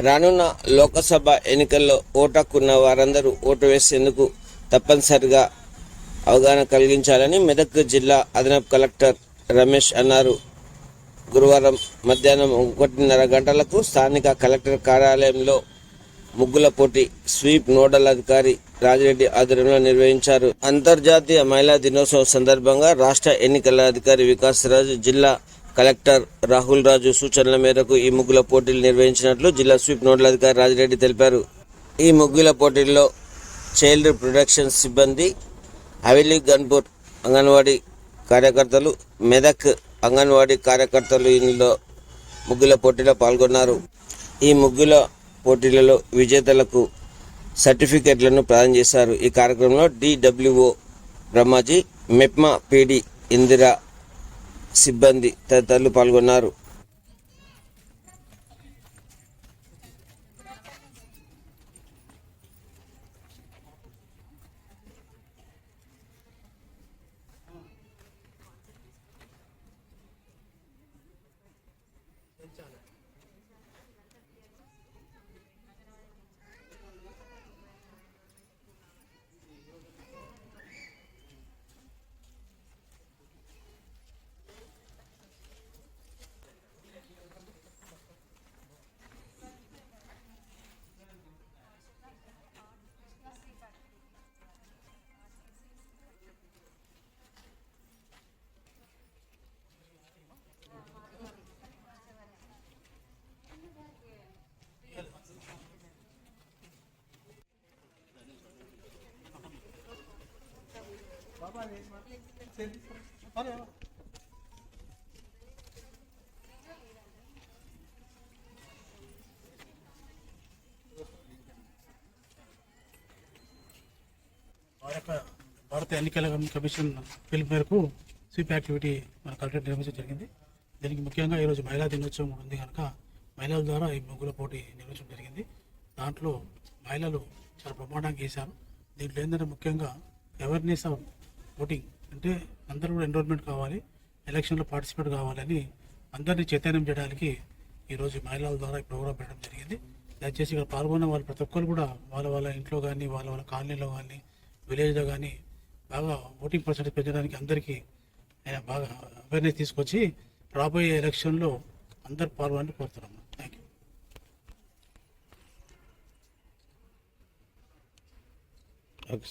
రానున్న లోకసభ ఎన్నికల్లో ఓటక్కున్న వారందరూ ఓటు వేసేందుకు తప్పనిసరిగా అవగాహన కలిగించాలని మెదక్ జిల్లా అదనపు కలెక్టర్ రమేష్ అన్నారు. గురువారం మధ్యాహ్నం ఒకటిన్నర గంటలకు స్థానిక కలెక్టర్ కార్యాలయంలో ముగ్గుల పోటీ స్వీప్ నోడల్ అధికారి రాజిరెడ్డి ఆధ్వర్యంలో నిర్వహించారు. అంతర్జాతీయ మహిళా దినోత్సవం సందర్భంగా రాష్ట్ర ఎన్నికల అధికారి వికాస్ రాజు జిల్లా కలెక్టర్ రాహుల్ రాజు సూచనల మేరకు ఈ ముగ్గుల పోటీలు నిర్వహించినట్లు జిల్లా స్వీప్ నోడల్ అధికారి రాజిరెడ్డి తెలిపారు. ఈ ముగ్గుల పోటీల్లో చైల్డ్ ప్రొడక్షన్ సిబ్బంది హవేలీ గన్పూర్ అంగన్వాడీ కార్యకర్తలు మెదక్ అంగన్వాడీ కార్యకర్తలు ఇందులో ముగ్గుల పోటీలో పాల్గొన్నారు. ఈ ముగ్గుల పోటీలలో విజేతలకు సర్టిఫికెట్లను ప్రదానం చేశారు. ఈ కార్యక్రమంలో డిడబ్ల్యూఓ బ్రహ్మాజీ మెప్మా పీడి ఇందిరా సిబ్బంది తదితరులు పాల్గొన్నారు. భారత ఎన్నికల కమిషన్ పిలుపు మేరకు స్వీప్ యాక్టివిటీ మన కలెక్టర్ నిర్వహించడం జరిగింది. దీనికి ముఖ్యంగా ఈరోజు మహిళా దినోత్సవం ఉంది కనుక మహిళల ద్వారా ఈ ముగ్గుల పోటీ నిర్వహించడం జరిగింది. దాంట్లో మహిళలు చాలా బ్రహ్మాండంగా గీశారు. దీంట్లో ఏంటంటే ముఖ్యంగా అవేర్నెస్ ఆఫ్ ఓటింగ్ అంటే అందరూ కూడా ఎన్రోల్మెంట్ కావాలి ఎలక్షన్లో పార్టిసిపేట్ కావాలని అందరినీ చైతన్యం చేయడానికి ఈరోజు మహిళల ద్వారా ఈ ప్రోగ్రాం పెట్టడం జరిగింది. దయచేసి ఇక్కడ పాల్గొన్న వాళ్ళు ప్రతి ఒక్కరు కూడా వాళ్ళ వాళ్ళ ఇంట్లో కానీ వాళ్ళ వాళ్ళ కాలనీలో కానీ విలేజ్లో కానీ బాగా ఓటింగ్ పర్సెంటేజ్ పెంచడానికి అందరికీ ఆయన బాగా అవేర్నెస్ తీసుకొచ్చి రాబోయే ఎలక్షన్లో అందరు పాల్గొని కోరుతున్నాము. Thank you okay